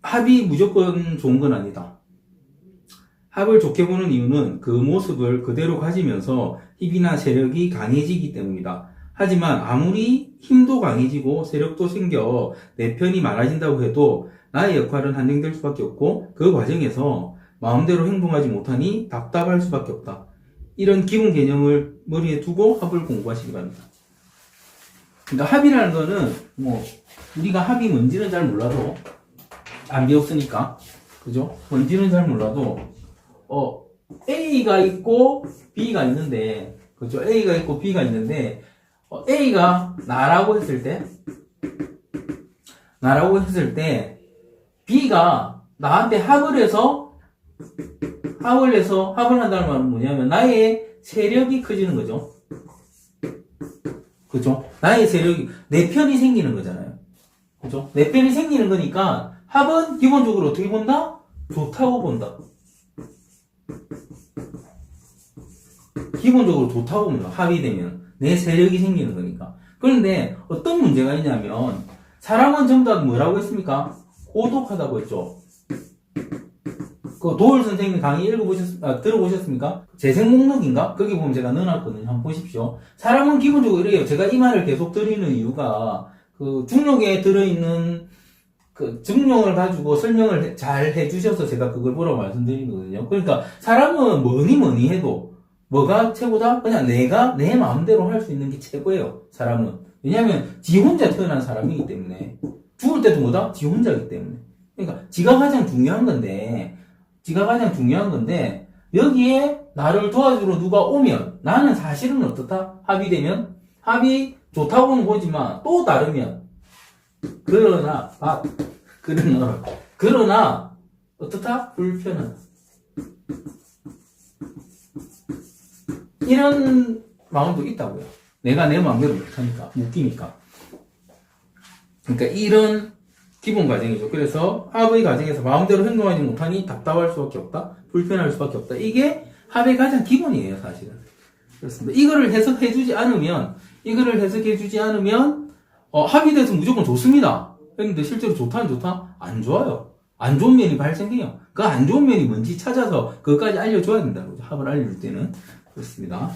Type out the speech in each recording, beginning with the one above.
합이 무조건 좋은 건 아니다. 합을 좋게 보는 이유는 그 모습을 그대로 가지면서 힘이나 세력이 강해지기 때문이다. 하지만 아무리 힘도 강해지고 세력도 생겨 내 편이 많아진다고 해도 나의 역할은 한정될 수밖에 없고 그 과정에서 마음대로 행동하지 못하니 답답할 수밖에 없다. 이런 기본 개념을 머리에 두고 합을 공부하시기 바랍니다. 그러니까 합이라는 거는 뭐 우리가 합이 뭔지는 잘 몰라도 안 배웠으니까 그죠? 뭔지는 잘 몰라도 어 A가 있고 B가 있는데 그죠? A가 있고 B가 있는데 어, A가 나라고 했을 때 나라고 했을 때 B가 나한테 합을 해서 합을 해서 합을 한다는 말은 뭐냐면 나의 세력이 커지는 거죠. 그죠? 나의 세력이 내 편이 생기는 거잖아요. 그죠? 내 편이 생기는 거니까 합은 기본적으로 어떻게 본다? 좋다고 본다. 기본적으로 좋다고 봅니다. 합이 되면 내 세력이 생기는 거니까. 그런데 어떤 문제가 있냐면 사람은 다 뭐라고 했습니까? 고독하다고 했죠. 그 도울 선생님 강의 읽어보셨, 아, 들어보셨습니까? 재생 목록인가? 거기 보면 제가 넣어놨거든요. 한번 보십시오. 사람은 기본적으로 이래요. 제가 이 말을 계속 드리는 이유가, 그, 중록에 들어있는, 그, 증명을 가지고 설명을 해- 잘 해주셔서 제가 그걸 보라고 말씀드리거든요. 그러니까, 사람은 뭐니 뭐니 해도, 뭐가 최고다? 그냥 내가 내 마음대로 할 수 있는 게 최고예요. 사람은. 왜냐면, 지 혼자 태어난 사람이기 때문에. 죽을 때도 뭐다? 지 혼자이기 때문에. 그러니까, 지가 가장 중요한 건데, 지가 가장 중요한 건데 여기에 나를 도와주러 누가 오면 나는 사실은 어떻다? 합의되면 합이 좋다고는 보지만 또 다르면 그러나 아 그러나 그러나 어떻다? 불편하다. 이런 마음도 있다고요. 내가 내 마음대로 못하니까 웃기니까. 그러니까 이런 기본 과정이죠. 그래서 합의 과정에서 마음대로 행동하지 못하니 답답할 수밖에 없다. 불편할 수밖에 없다. 이게 합의 가장 기본이에요, 사실은. 그렇습니다. 이거를 해석해주지 않으면, 이거를 해석해주지 않으면, 어, 합의돼서 무조건 좋습니다. 했는데 실제로 좋다는 좋다? 안 좋아요. 안 좋은 면이 발생해요. 그 안 좋은 면이 뭔지 찾아서 그것까지 알려줘야 된다는 거죠. 합을 알려줄 때는. 그렇습니다.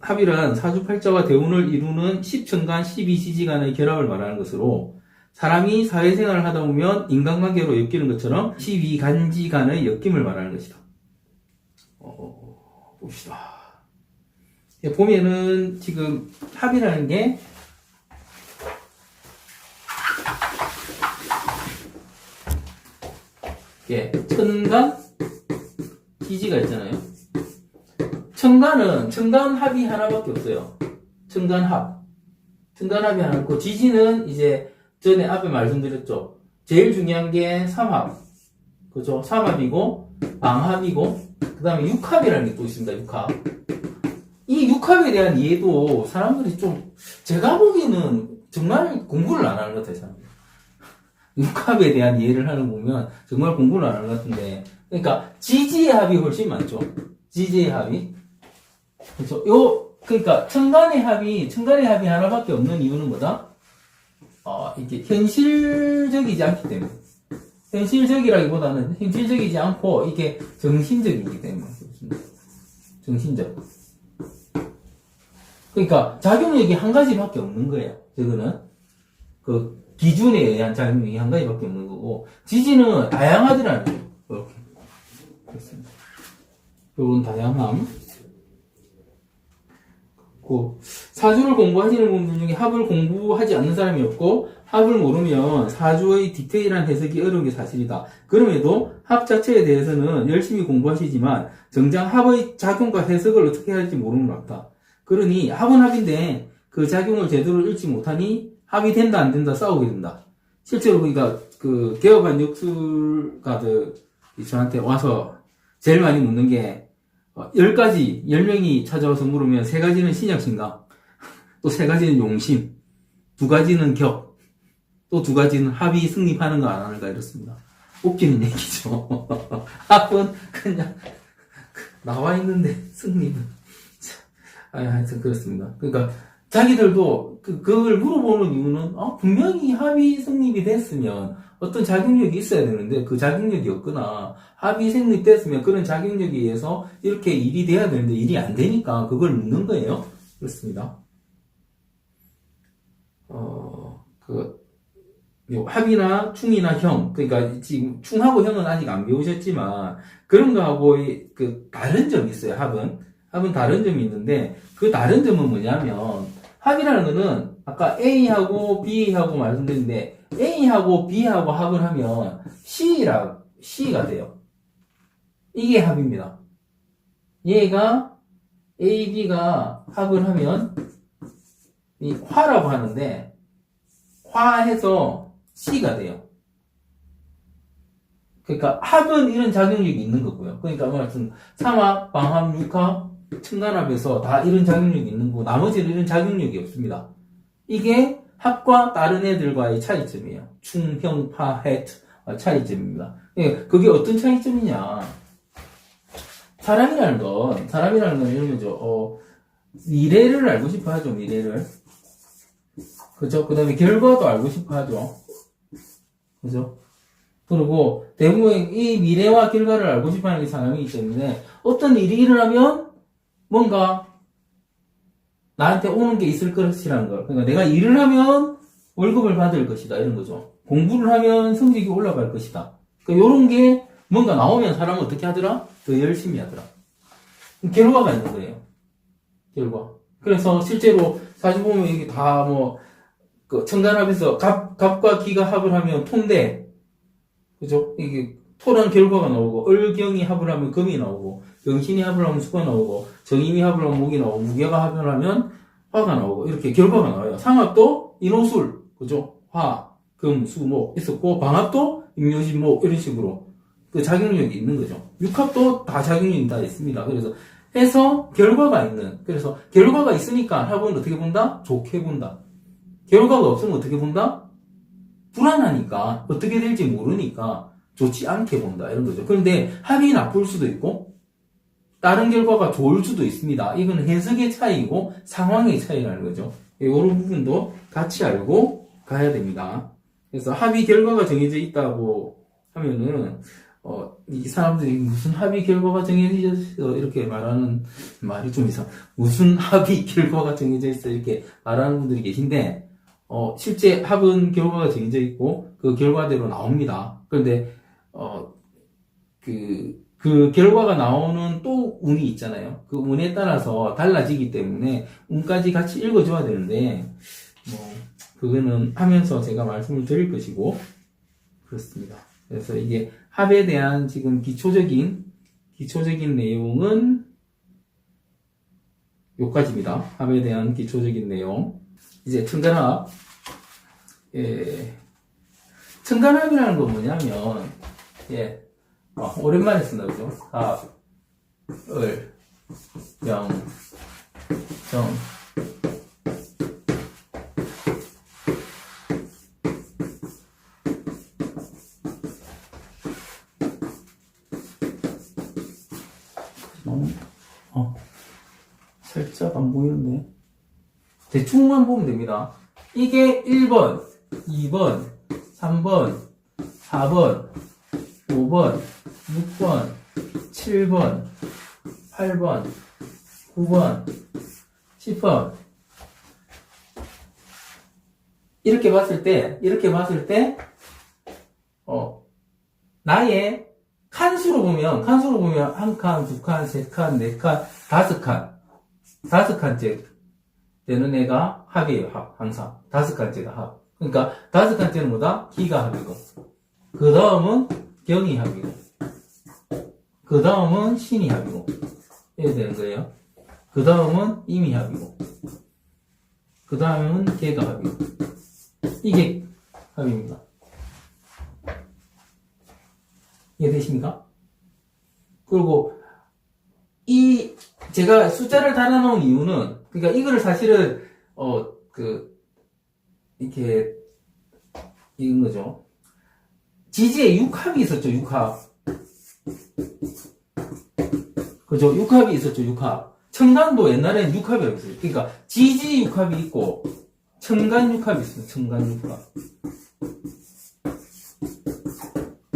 합일은 사주팔자와 대운을 이루는 10천간, 12시지간의 결합을 말하는 것으로 사람이 사회생활을 하다 보면 인간관계로 엮이는 것처럼 12간지간의 엮임을 말하는 것이다. 어, 봅시다. 예, 보면은 지금 합이라는 게 예, 천간, 기지가 있잖아요. 청간은 청간 합이 하나밖에 없어요. 청간 합. 청간 합이 하나 있고 지지는 이제 전에 앞에 말씀드렸죠. 제일 중요한 게 삼합. 그죠? 삼합이고 방합이고 그 다음에 육합이라는 게 또 있습니다. 육합. 이 육합에 대한 이해도 사람들이 좀 제가 보기에는 정말 공부를 안 하는 것 같아요. 육합에 대한 이해를 하는 거 보면 정말 공부를 안 하는 것 같은데 그러니까 지지의 합이 훨씬 많죠. 지지의 합이 그렇죠. 요 그러니까 천간의 합이 천간의 합이 하나밖에 없는 이유는 뭐다? 어, 이게 현실적이지 않기 때문에 현실적이라기보다는 현실적이지 않고 이게 정신적이기 때문에. 정신적. 그러니까 작용력이 한 가지밖에 없는 거예요. 저거는 그 기준에 의한 작용력이 한 가지밖에 없는 거고 지지는 다양하더라는 거예요. 이렇게 그렇습니다. 요런 다양함. 고 사주를 공부하시는 분들 중에 합을 공부하지 않는 사람이 없고 합을 모르면 사주의 디테일한 해석이 어려운 게 사실이다. 그럼에도 합 자체에 대해서는 열심히 공부하시지만 정작 합의 작용과 해석을 어떻게 해야 할지 모르는 것 같다. 그러니 합은 합인데 그 작용을 제대로 읽지 못하니 합이 된다 안 된다 싸우게 된다. 실제로 그러니까 그 개업한 역술가들이 저한테 와서 제일 많이 묻는 게 어, 10가지, 10명이 찾아와서 물으면 세 가지는 신약신강, 또세 가지는 용심, 두 가지는 격, 또두 가지는 합이 승립하는 거안 하는가 이렇습니다. 웃기는 얘기죠. 합은 그냥 나와 있는데 승립은. 참, 아, 하여튼 그렇습니다. 그러니까 자기들도 그, 그걸 물어보는 이유는, 어, 분명히 합의 성립이 됐으면 어떤 자격력이 있어야 되는데 그 자격력이 없거나 합의 성립됐으면 그런 자격력에 의해서 이렇게 일이 돼야 되는데 일이 안 되니까 그걸 묻는 거예요. 그렇습니다. 어, 그, 요 합의나 충이나 형, 그러니까 지금 충하고 형은 아직 안 배우셨지만 그런 거하고 이- 그 다른 점이 있어요. 합은 합은 다른 점이 있는데 그 다른 점은 뭐냐면 합이라는 거는 아까 A하고 B하고 말씀드렸는데 A하고 B하고 합을 하면 C라 C가 돼요. 이게 합입니다. 얘가 A, B가 합을 하면 이 화라고 하는데 화해서 C가 돼요. 그러니까 합은 이런 작용력이 있는 거고요. 그러니까 뭐 하여튼 삼합, 방합, 육합, 층간합에서 다 이런 작용력이 있는 거고 나머지는 이런 작용력이 없습니다. 이게 합과 다른 애들과의 차이점이에요. 충, 형, 파, 해 차이점입니다. 예, 그게 어떤 차이점이냐? 사람이라는 건 사람이라는 건 이런 거죠. 어, 미래를 알고 싶어 하죠. 미래를. 그죠? 그 다음에 결과도 알고 싶어 하죠. 그죠? 그리고 대부분 이 미래와 결과를 알고 싶어 하는 게 사람이기 때문에 어떤 일이 일어나면 뭔가 나한테 오는 게 있을 것이라는 걸. 그러니까 내가 일을 하면 월급을 받을 것이다. 이런 거죠. 공부를 하면 성적이 올라갈 것이다. 그러니까 이런 게 뭔가 나오면 사람은 어떻게 하더라? 더 열심히 하더라. 결과가 있는 거예요. 결과. 그래서 실제로 사실 보면 이게 다 뭐, 그 청간합에서 갑, 갑과 기가 합을 하면 토인데, 그죠? 이게 토란 결과가 나오고, 을경이 합을 하면 금이 나오고, 영신이 합을 하면 수가 나오고, 정임이 합을 하면 목이 나오고, 무게가 합을 하면 화가 나오고, 이렇게 결과가 나와요. 상합도 인호술, 그죠? 화, 금, 수, 목 있었고, 방합도 임묘신, 목, 이런 식으로 그 작용력이 있는 거죠. 육합도 다 작용력이 다 있습니다. 그래서 해서 결과가 있는, 그래서 결과가 있으니까 합은 어떻게 본다? 좋게 본다. 결과가 없으면 어떻게 본다? 불안하니까, 어떻게 될지 모르니까 좋지 않게 본다. 이런 거죠. 그런데 합이 나쁠 수도 있고, 다른 결과가 좋을 수도 있습니다. 이건 해석의 차이고 상황의 차이라는 거죠. 이런 부분도 같이 알고 가야 됩니다. 그래서 합의 결과가 정해져 있다고 하면은 어, 이 사람들이 무슨 합의 결과가 정해져 있어 이렇게 말하는 말이 좀 이상. 무슨 합의 결과가 정해져 있어 이렇게 말하는 분들이 계신데 어, 실제 합은 결과가 정해져 있고 그 결과대로 나옵니다. 그런데 어, 그, 그 결과가 나오는 또 운이 있잖아요. 그 운에 따라서 달라지기 때문에 운까지 같이 읽어줘야 되는데 뭐 그거는 하면서 제가 말씀을 드릴 것이고 그렇습니다. 그래서 이게 합에 대한 지금 기초적인 기초적인 내용은 요까지입니다. 합에 대한 기초적인 내용. 이제 청간합. 예. 청간합이라는 건 뭐냐면 예. 어, 오랜만에 쓴다 그죠? 합, 을, 영, 정. 너무 어 살짝 안 보이는데 대충만 보면 됩니다 이게 1번 2번 3번 4번 5번 6번 7번 8번 9번 10번 이렇게 봤을 때 이렇게 봤을 때 어, 나의 칸수로 보면, 칸수로 보면, 한 칸, 두 칸, 세 칸, 네 칸, 다섯 칸. 다섯 칸째 되는 애가 합이에요, 합. 항상. 다섯 칸째가 합. 그러니까, 다섯 칸째는 뭐다? 기가 합이고. 그 다음은 경이 합이고. 그 다음은 신이 합이고. 이렇게 되는 거예요. 그 다음은 임이 합이고. 그 다음은 개가 합이고. 이게 합입니다. 이해되십니까? 그리고 이 제가 숫자를 달아놓은 이유는 그러니까 이거를 사실은 어 그 이렇게 이런 거죠. 지지에 육합이 있었죠. 육합. 그죠? 육합이 있었죠. 육합. 청간도 옛날에는 육합이라고 했어요. 그러니까 지지 육합이 있고 청간 육합이 있어요. 청간 육합.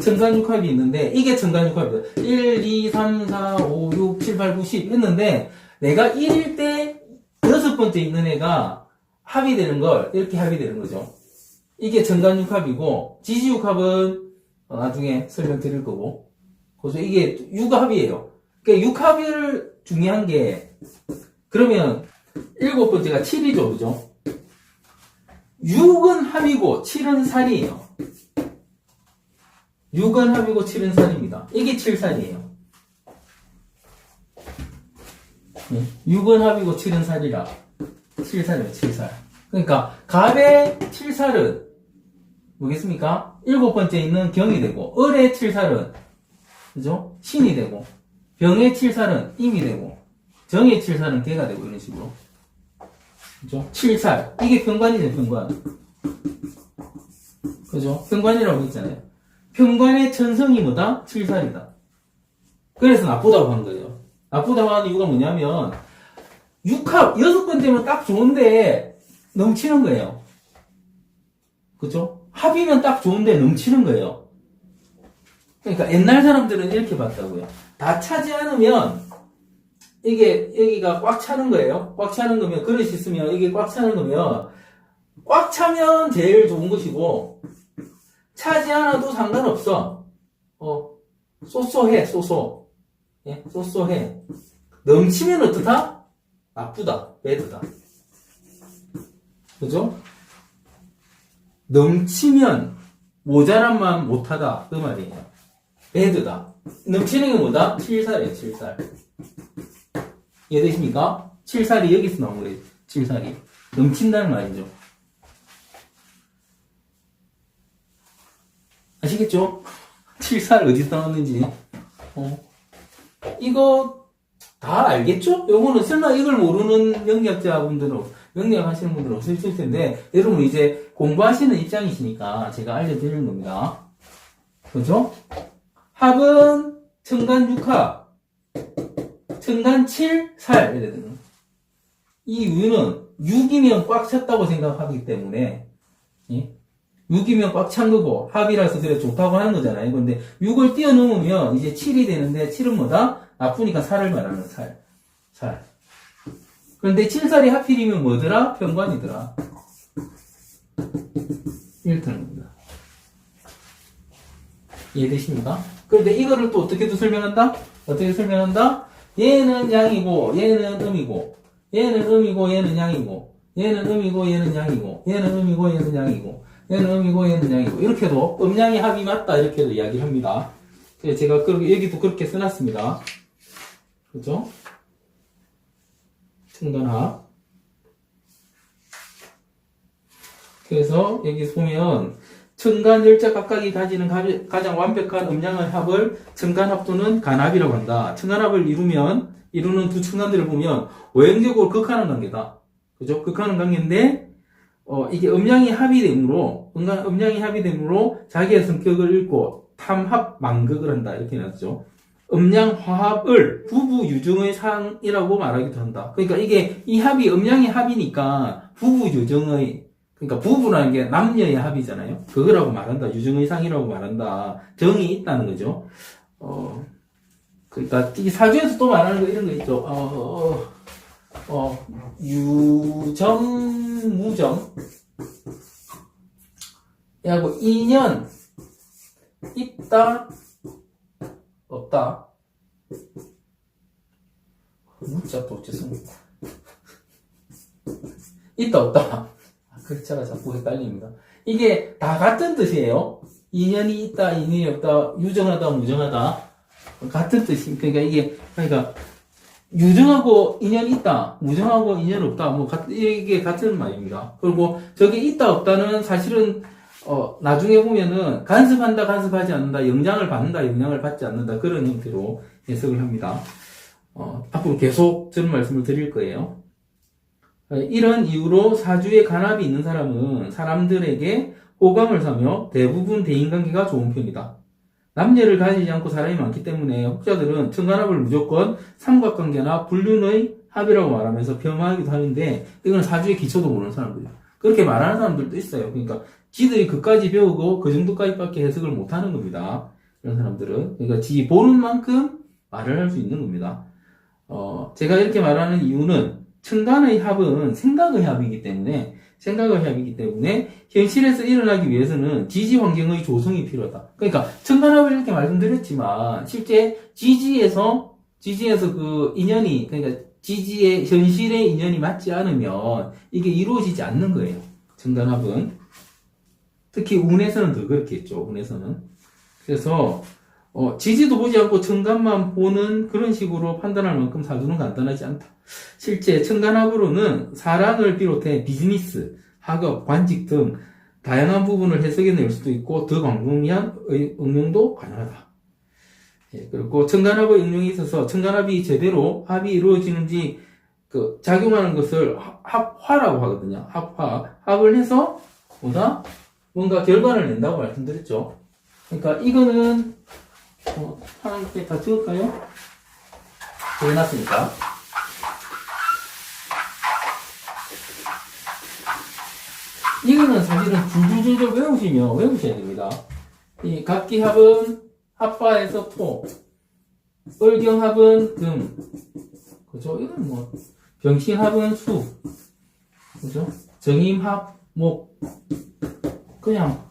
청간 육합이 있는데 이게 청간 육합이다. 1, 2, 3, 4, 5, 6, 7, 8, 9, 10 했는데 내가 1일 때 여섯 번째 있는 애가 합이 되는 걸 이렇게 합이 되는 거죠. 이게 정간 육합이고 지지 육합은 어, 나중에 설명드릴 거고. 그래서 이게 육합이에요. 그러니까 육합을 중요한 게 그러면 일곱 번째가 7이죠, 그죠? 6은 합이고 7은 살이에요. 6은 합이고 7은 살입니다. 이게 7살이에요. 6은 합이고 7은 살이라. 7살이에요, 7살. 그러니까 갑의 7살은 뭐겠습니까? 일곱 번째 있는 경이 되고 을의 7살은 그죠? 신이 되고 병의 7살은 임이 되고 정의 7살은 개가 되고 이런 식으로 그죠? 7살 이게 평관이죠 평관 그죠? 평관이라고 했잖아요 평관의 천성이 뭐다? 7살이다 그래서 나쁘다고 한 거예요 나쁘다고 하는 이유가 뭐냐면 육합 여섯 번째면 딱 좋은데 넘치는 거예요 그죠? 합이면 딱 좋은데 넘치는 거예요. 그러니까 옛날 사람들은 이렇게 봤다고요. 다 차지 않으면 이게 여기가 꽉 차는 거예요. 꽉 차는 거면 그릇이 있으면 이게 꽉 차는 거면 꽉 차면 제일 좋은 것이고 차지 않아도 상관없어. 어 쏘쏘해 쏘쏘 예 쏘쏘해 넘치면 어떻다? 나쁘다 배드다. 그죠? 넘치면 모자란 만 못하다 그 말이에요. 배드다. 넘치는 게 뭐다? 7살이에요. 7살. 이해되십니까? 7살이 여기서 나온 거예요. 7살이. 넘친다는 말이죠. 아시겠죠? 7살 어디서 나왔는지. 어. 이거 다 알겠죠? 요거는 설마 이걸 모르는 영역자분들은 영역 하시는 분들은 없으실 텐데 여러분 이제 공부하시는 입장이시니까 제가 알려드리는 겁니다. 그죠? 합은 청간 6합, 청간 7살 이래 되는 이 이유는 6이면 꽉 찼다고 생각하기 때문에 예? 6이면 꽉 찬 거고 합이라서 그래 좋다고 하는 거잖아요. 근데 6을 뛰어넘으면 이제 7이 되는데 7은 뭐다? 나쁘니까 살을 말하는 살. 살. 그런데 7살이 하필이면 뭐더라? 병관이더라. 이렇다는 겁니다. 이해되십니까? 그런데 이거를 또 어떻게 또 설명한다? 어떻게 설명한다? 얘는 양이고, 얘는 음이고, 얘는 음이고, 얘는 양이고, 얘는 음이고, 얘는 양이고, 얘는 음이고, 얘는 양이고, 얘는 음이고, 얘는 양이고, 이렇게도 음양이 합이 맞다, 이렇게도 이야기를 합니다. 제가 여기도 그렇게 써놨습니다. 그죠? 충전합. 그래서 여기 보면 청간 열자 각각이 가지는 가- 가장 완벽한 음량의 합을 청간합 또는 간합이라고 한다. 청간합을 이루면 이루는 두 청간들을 보면 오행적으로 극하는 관계다. 그죠? 극하는 관계인데 어, 이게 음량이 합이 되므로 음량, 음량이 합이 되므로 자기의 성격을 읽고 탐합 만극을 한다 이렇게 나왔죠. 음양 화합을 부부 유정의 상이라고 말하기도 한다. 그러니까 이게 이 합이 음양의 합이니까 부부 유정의 그러니까 부부라는 게 남녀의 합이잖아요. 그거라고 말한다. 유정의 상이라고 말한다. 정이 있다는 거죠. 어, 그러니까 이 사주에서 또 말하는 거 이런 거 있죠. 어, 어, 어, 유정, 무정. 야고 인연 있다, 없다. 문자 또 죄송합니다. 있다, 없다. 글자가 자꾸 헷갈립니다. 이게 다 같은 뜻이에요. 인연이 있다, 인연이 없다, 유정하다, 무정하다. 같은 뜻이, 그러니까 이게, 그러니까, 유정하고 인연이 있다, 무정하고 인연 없다, 뭐, 같- 이게 같은 말입니다. 그리고 저게 있다, 없다는 사실은, 어, 나중에 보면은, 간섭한다, 간섭하지 않는다, 영향을 받는다, 영향을 받지 않는다, 그런 형태로 해석을 합니다. 어, 앞으로 계속 저는 말씀을 드릴 거예요. 이런 이유로 사주에 간합이 있는 사람은 사람들에게 호감을 사며 대부분 대인관계가 좋은 편이다. 남녀를 가지지 않고 사람이 많기 때문에 혹자들은 청간합을 무조건 삼각관계나 불륜의 합이라고 말하면서 폄하하기도 하는데 이건 사주의 기초도 모르는 사람들이에요. 그렇게 말하는 사람들도 있어요. 그러니까 지들이 그까지 배우고 그 정도까지밖에 해석을 못하는 겁니다. 이런 사람들은 그러니까 지 보는 만큼 말을 할 수 있는 겁니다. 어, 제가 이렇게 말하는 이유는 천간의 합은 생각의 합이기 때문에 생각의 합이기 때문에 현실에서 일어나기 위해서는 지지 환경의 조성이 필요하다. 그러니까 천간합을 이렇게 말씀드렸지만 실제 지지에서 지지에서 그 인연이 그러니까 지지의 현실의 인연이 맞지 않으면 이게 이루어지지 않는 거예요. 천간합은 특히 운에서는 더 그렇겠죠. 운에서는 그래서 어, 지지도 보지 않고 천간만 보는 그런 식으로 판단할 만큼 사주는 간단하지 않다. 실제 천간합으로는 사랑을 비롯해 비즈니스, 학업, 관직 등 다양한 부분을 해석해낼 수도 있고 더 광범위한 의- 응용도 가능하다. 예, 그리고 천간합의 응용이 있어서 천간합이 제대로 합이 이루어지는지 그 작용하는 것을 합- 합화라고 하거든요. 합화. 합을 해서 뭐다? 뭔가 결과를 낸다고 말씀드렸죠. 그러니까 이거는 어, 하나 이렇게 다 찍을까요? 해놨으니까. 이거는 사실은 줄줄줄줄 외우시면 외우셔야 됩니다. 이 각기합은 합파에서 토, 을경합은 금, 그죠? 이건 뭐 병신합은 수, 그죠? 정임합 목, 그냥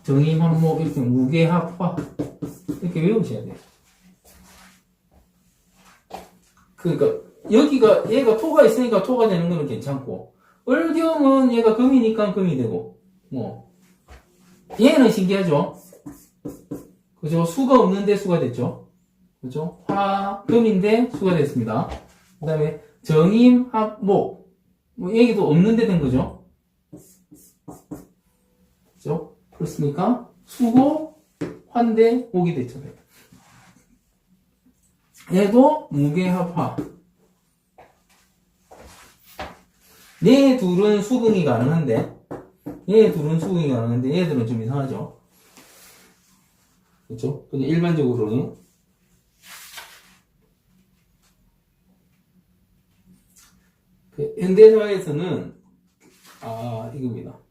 목 이렇게 무게합 화 이렇게 외우셔야 돼요. 그러니까 여기가 얘가 토가 있으니까 토가 되는 거는 괜찮고 을경은 얘가 금이니까 금이 되고 뭐 얘는 신기하죠. 그죠? 수가 없는데 수가 됐죠. 그죠? 화 금인데 수가 됐습니다. 그 다음에 정임 합 목 뭐 얘기도 없는데 된 거죠. 그렇습니까? 수고 환대 목이 됐잖아요. 얘도 무게합화. 얘 둘은 수긍이 가능한데, 얘 둘은 수긍이 가능한데, 얘들은 좀 이상하죠? 그쵸? 그냥 일반적으로는. 그 현대사회에서는, 아, 이겁니다.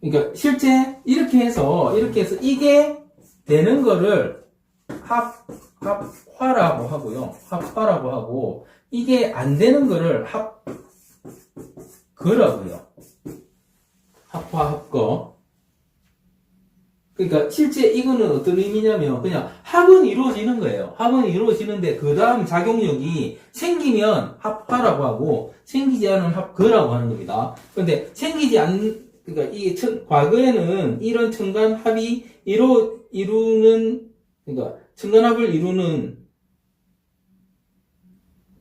그러니까 실제 이렇게 해서, 이렇게 해서 이게 되는 거를 합, 합화라고 하고요. 합화라고 하고, 이게 안 되는 거를 합, 거라고요. 합화, 합거. 그러니까 실제 이거는 어떤 의미냐면 그냥 합은 이루어지는 거예요. 합은 이루어지는데 그 다음 작용력이 생기면 합화라고 하고 생기지 않으면 합거라고 하는 겁니다. 근데 생기지 않 그러니까 이 천, 과거에는 이런 천간 합이 이루 이루는 그러니까 천간합을 이루는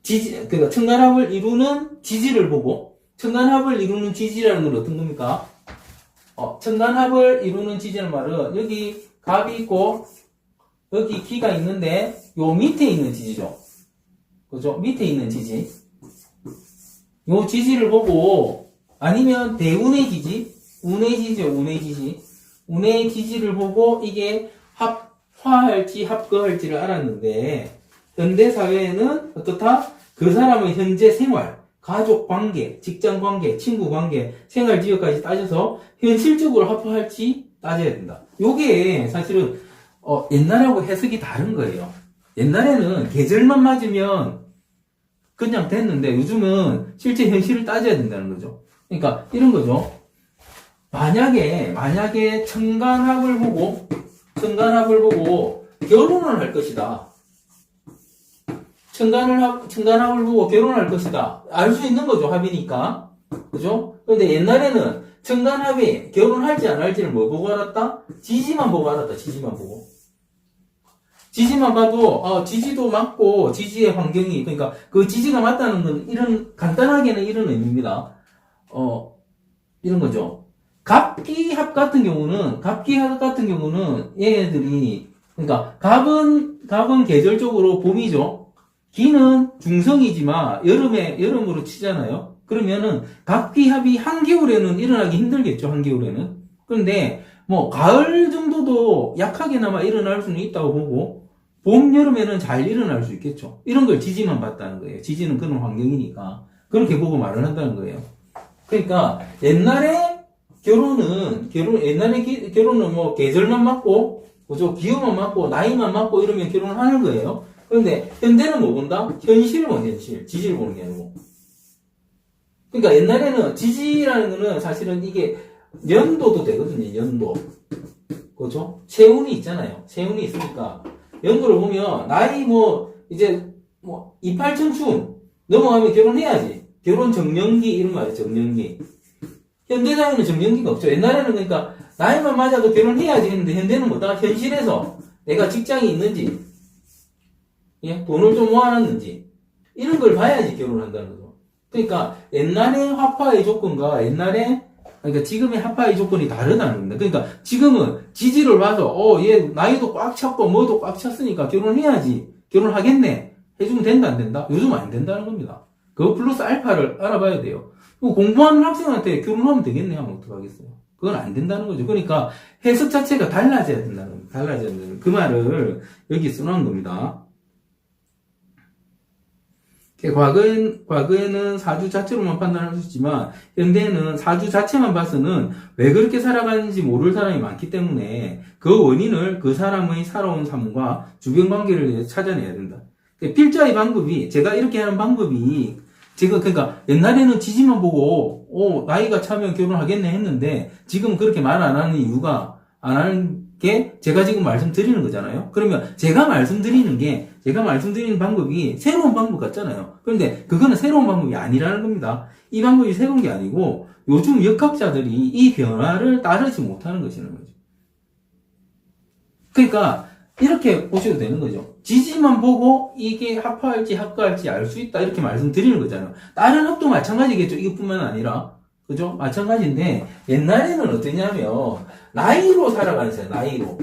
지지 그러니까 천간합을 이루는 지지를 보고 천간합을 이루는 지지라는 건 어떤 겁니까? 어, 천간합을 이루는 지지는 말은 여기 갑이 있고 여기 기가 있는데 요 밑에 있는 지지죠. 그죠? 밑에 있는 지지. 요 지지를 보고 아니면 대운의 지지, 운의 지지요, 운의 지지. 운의 지지를 보고 이게 합화할지 합거할지를 알았는데 현대 사회에는 어떻다? 그 사람의 현재 생활, 가족 관계, 직장 관계, 친구 관계, 생활 지역까지 따져서 현실적으로 합화할지 따져야 된다. 요게 사실은 어, 옛날하고 해석이 다른 거예요. 옛날에는 계절만 맞으면 그냥 됐는데 요즘은 실제 현실을 따져야 된다는 거죠. 그러니까 이런 거죠. 만약에 만약에 천간합을 보고 천간합을 보고 결혼을 할 것이다. 천간을 합, 천간합을 보고 결혼할 것이다. 알 수 있는 거죠, 합이니까. 그죠? 근데 옛날에는 천간합이 결혼할지 안 할지를 뭐 보고 알았다? 지지만 보고 알았다, 지지만 보고. 지지만 봐도, 어, 지지도 맞고, 지지의 환경이, 그러니까 그 지지가 맞다는 건 이런, 간단하게는 이런 의미입니다. 어, 이런 거죠. 갑기합 같은 경우는, 갑기합 같은 경우는 얘네들이, 그러니까 갑은, 갑은 계절적으로 봄이죠. 기는 중성이지만 여름에 여름으로 치잖아요. 그러면은 갑기합이 한겨울에는 일어나기 힘들겠죠. 한겨울에는. 그런데 뭐 가을 정도도 약하게나마 일어날 수는 있다고 보고 봄 여름에는 잘 일어날 수 있겠죠. 이런 걸 지지만 봤다는 거예요. 지지는 그런 환경이니까 그렇게 보고 말을 한다는 거예요. 그러니까 옛날에 결혼은 결혼 옛날에 기- 결혼은 뭐 계절만 맞고 그죠 기후만 맞고 나이만 맞고 이러면 결혼을 하는 거예요. 그런데 현대는 뭐 본다? 현실을 본 현실, 지지를 보는 게 아니고. 그러니까 옛날에는 지지라는 거는 사실은 이게 연도도 되거든요. 연도. 그죠? 세운이 있잖아요. 세운이 있으니까 연도를 보면 나이 뭐 이제 뭐 이팔청춘 넘어가면 결혼해야지. 결혼 정년기 이런 거 알죠? 정년기. 현대사회는 정년기가 없죠. 옛날에는 그러니까 나이만 맞아도 결혼해야지 했는데 현대는 뭐다? 현실에서 내가 직장이 있는지 예? 돈을 좀 모아놨는지 이런 걸 봐야지 결혼한다는 거죠. 그러니까 옛날의 화파의 조건과 옛날에 그러니까 지금의 화파의 조건이 다르다는 겁니다. 그러니까 지금은 지지를 봐서 어 얘 나이도 꽉 찼고 뭐도 꽉 찼으니까 결혼해야지 결혼하겠네 해주면 된다 안 된다? 요즘 안 된다는 겁니다. 그거 플러스 알파를 알아봐야 돼요. 뭐 공부하는 학생한테 결혼하면 되겠네 하면 어떡하겠어요. 그건 안 된다는 거죠. 그러니까 해석 자체가 달라져야 된다는 겁니다. 달라져야 된다는 그 말을 여기 써놓은 겁니다. 과거엔, 과거에는 사주 자체로만 판단할 수 있지만, 현대에는 사주 자체만 봐서는 왜 그렇게 살아가는지 모를 사람이 많기 때문에 그 원인을 그 사람의 살아온 삶과 주변 관계를 찾아내야 된다. 필자의 방법이, 제가 이렇게 하는 방법이, 제가, 그러니까 옛날에는 지지만 보고, 오, 나이가 차면 결혼하겠네 했는데, 지금 그렇게 말 안 하는 이유가, 안 하는 게 제가 지금 말씀드리는 거잖아요. 그러면 제가 말씀드리는 게 제가 말씀드리는 방법이 새로운 방법 같잖아요. 그런데 그거는 새로운 방법이 아니라는 겁니다. 이 방법이 새로운 게 아니고 요즘 역학자들이 이 변화를 따르지 못하는 것이라는 거죠. 그러니까 이렇게 보셔도 되는 거죠. 지지만 보고 이게 합화할지 합과할지 알 수 있다 이렇게 말씀드리는 거잖아요. 다른 학도 마찬가지겠죠. 이것뿐만 아니라 그죠? 마찬가지인데 옛날에는 어떠냐면 나이로 살아가세요. 나이로.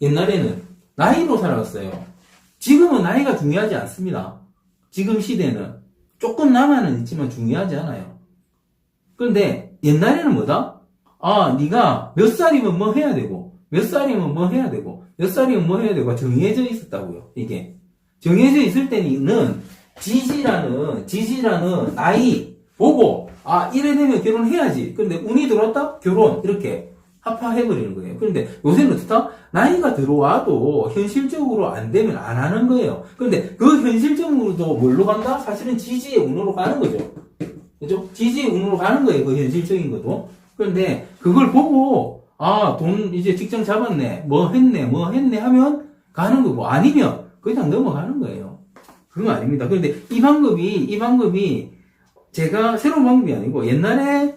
옛날에는 나이로 살아갔어요. 지금은 나이가 중요하지 않습니다. 지금 시대는 조금 남아는 있지만 중요하지 않아요. 그런데 옛날에는 뭐다? 아, 네가 몇 살이면 뭐 해야 되고 몇 살이면 뭐 해야 되고 몇 살이면 뭐 해야 되고 정해져 있었다고요. 이게 정해져 있을 때는 지지라는 지지라는 나이 보고 아 이래 되면 결혼해야지. 근데 운이 들어왔다 결혼 이렇게 합파해버리는 거예요. 그런데 요새는 어떻다? 나이가 들어와도 현실적으로 안 되면 안 하는 거예요. 그런데 그 현실적으로도 뭘로 간다? 사실은 지지의 운으로 가는 거죠. 그죠? 지지의 운으로 가는 거예요. 그 현실적인 것도. 그런데 그걸 보고 아 돈 이제 직장 잡았네 뭐 했네 뭐 했네 하면 가는 거고 아니면 그냥 넘어가는 거예요. 그건 아닙니다. 그런데 이 방법이 이 방법이 제가 새로운 방법이 아니고 옛날에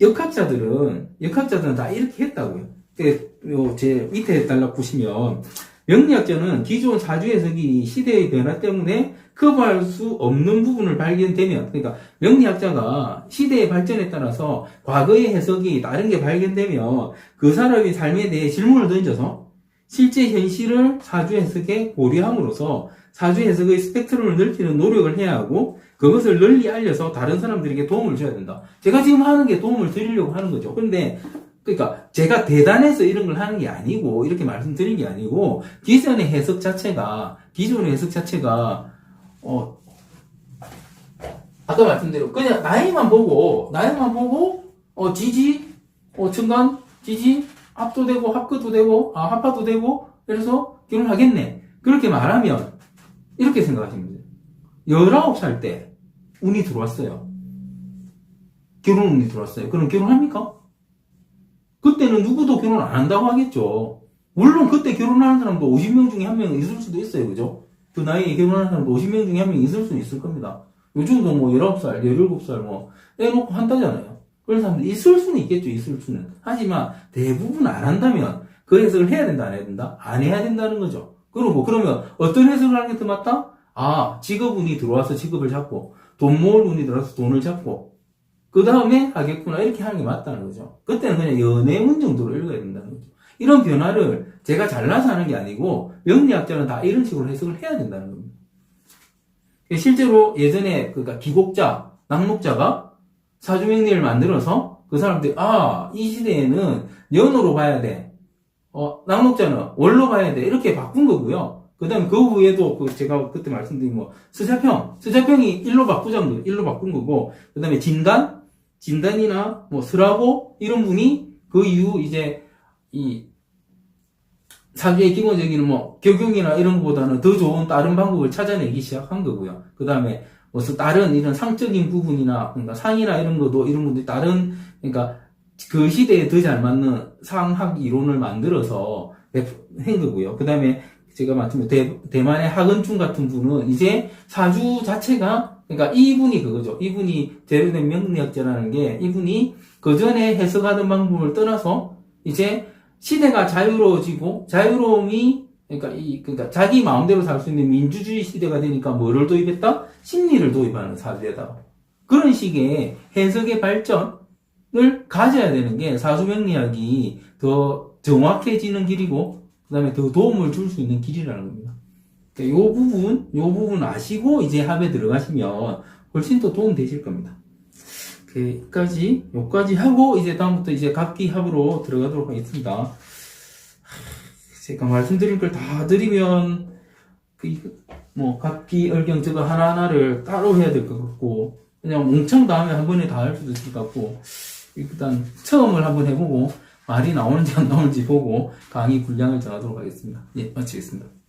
역학자들은 역학자들은 다 이렇게 했다고요. 그, 요, 제 밑에 달라 보시면 명리학자는 기존 사주 해석이 시대의 변화 때문에 커버할 수 없는 부분을 발견되면 그러니까 명리학자가 시대의 발전에 따라서 과거의 해석이 다른 게 발견되면 그 사람의 삶에 대해 질문을 던져서 실제 현실을 사주 해석에 고려함으로써 사주 해석의 스펙트럼을 넓히는 노력을 해야 하고 그것을 널리 알려서 다른 사람들에게 도움을 줘야 된다. 제가 지금 하는 게 도움을 드리려고 하는 거죠. 근데 그러니까 제가 대단해서 이런 걸 하는 게 아니고 이렇게 말씀드린 게 아니고 기존의 해석 자체가 기존의 해석 자체가 어 아까 말씀대로 그냥 나이만 보고 나이만 보고 어 지지 어 중간 지지 합도 되고 합급도 되고 아 합파도 되고 그래서 결혼하겠네. 그렇게 말하면 이렇게 생각하시면 돼요. 19살 때 운이 들어왔어요. 결혼 운이 들어왔어요. 그럼 결혼합니까? 그때는 누구도 결혼 안 한다고 하겠죠 물론 그때 결혼하는 사람도 50명 중에 한명 있을 수도 있어요 그죠? 그 나이에 결혼하는 사람도 50명 중에 한 명 있을 수는 있을 겁니다 요즘도 뭐 19살, 17살 뭐 떼놓고 한다잖아요 그런 사람들 있을 수는 있겠죠, 있을 수는. 하지만 대부분 안 한다면 그 해석을 해야 된다, 안 해야 된다? 안 해야 된다는 거죠. 그리고 그러면 어떤 해석을 하는 게 더 맞다? 아, 직업운이 들어와서 직업을 잡고, 돈 모을 운이 들어와서 돈을 잡고, 그 다음에 하겠구나, 이렇게 하는 게 맞다는 거죠. 그때는 그냥 연애운 정도로 읽어야 된다는 거죠. 이런 변화를 제가 잘나서 하는 게 아니고, 명리학자는 다 이런 식으로 해석을 해야 된다는 겁니다. 실제로 예전에, 그러니까 기곡자, 낙록자가 사주명리를 만들어서 그 사람들이 아 이 시대에는 년으로 봐야 돼. 어 낙록자는 월로 봐야 돼. 이렇게 바꾼 거고요. 그 다음에 그 후에도 그 제가 그때 말씀드린 뭐 스자평, 스자평이 일로 바꾸자는 거, 일로 바꾼 거고, 그 다음에 진단, 진단이나 뭐 스라고 이런 분이 그 이후 이제 이 사주의 기본적인 뭐 격용이나 이런 것보다는 더 좋은 다른 방법을 찾아내기 시작한 거고요. 그 다음에 무슨 다른 이런 상적인 부분이나 그러니까 상이나 이런 것도 이런 분들이 다른 그러니까 그 시대에 더 잘 맞는 상학 이론을 만들어서 한 거고요. 그 다음에 제가 말씀드린 대, 대만의 하근충 같은 분은 이제 사주 자체가 그러니까 이분이 그거죠. 이분이 제로된 명리학자라는 게 이분이 그 전에 해석하는 방법을 떠나서 이제 시대가 자유로워지고 자유로움이 그러니까 이 그러니까 자기 마음대로 살 수 있는 민주주의 시대가 되니까 뭐를 도입했다? 심리를 도입하는 사주에다 그런 식의 해석의 발전을 가져야 되는 게 사주명리학이 더 정확해지는 길이고 그다음에 더 도움을 줄 수 있는 길이라는 겁니다. 그러니까 요 부분, 요 부분 아시고 이제 합에 들어가시면 훨씬 더 도움 되실 겁니다. 여기까지, 요까지 하고 이제 다음부터 이제 각기 합으로 들어가도록 하겠습니다. 하, 제가 말씀드린 걸 다 드리면 그, 뭐 각기 얼경 저거 하나하나를 따로 해야 될 것 같고 그냥 뭉청 다음에 한 번에 다 할 수도 있을 것 같고 일단 처음을 한번 해보고 말이 나오는지 안 나오는지 보고 강의 분량을 정하도록 하겠습니다. 예, 마치겠습니다.